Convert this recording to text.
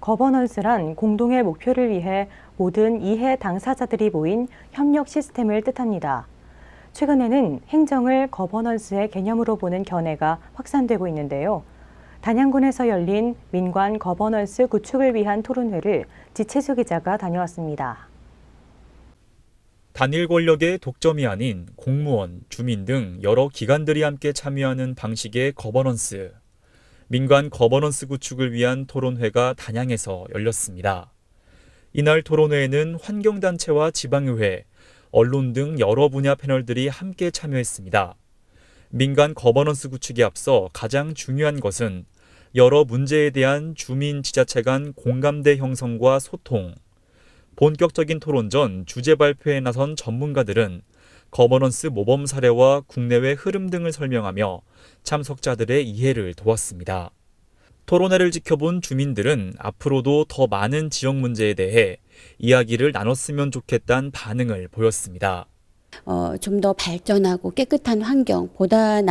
거버넌스란 공동의 목표를 위해 모든 이해 당사자들이 모인 협력 시스템을 뜻합니다. 최근에는 행정을 거버넌스의 개념으로 보는 견해가 확산되고 있는데요. 단양군에서 열린 민관 거버넌스 구축을 위한 토론회를 지채수 기자가 다녀왔습니다. 단일 권력의 독점이 아닌 공무원, 주민 등 여러 기관들이 함께 참여하는 방식의 거버넌스. 민관 거버넌스 구축을 위한 토론회가 단양에서 열렸습니다. 이날 토론회에는 환경단체와 지방의회, 언론 등 여러 분야 패널들이 함께 참여했습니다. 민간 거버넌스 구축에 앞서 가장 중요한 것은 여러 문제에 대한 주민 지자체 간 공감대 형성과 소통, 본격적인 토론 전 주제 발표에 나선 전문가들은 거버넌스 모범 사례와 국내외 흐름 등을 설명하며 참석자들의 이해를 도왔습니다. 토론회를 지켜본 주민들은 앞으로도 더 많은 지역 문제에 대해 이야기를 나눴으면 좋겠다는 반응을 보였습니다. 어, 좀 더 발전하고 깨끗한 환경, 보다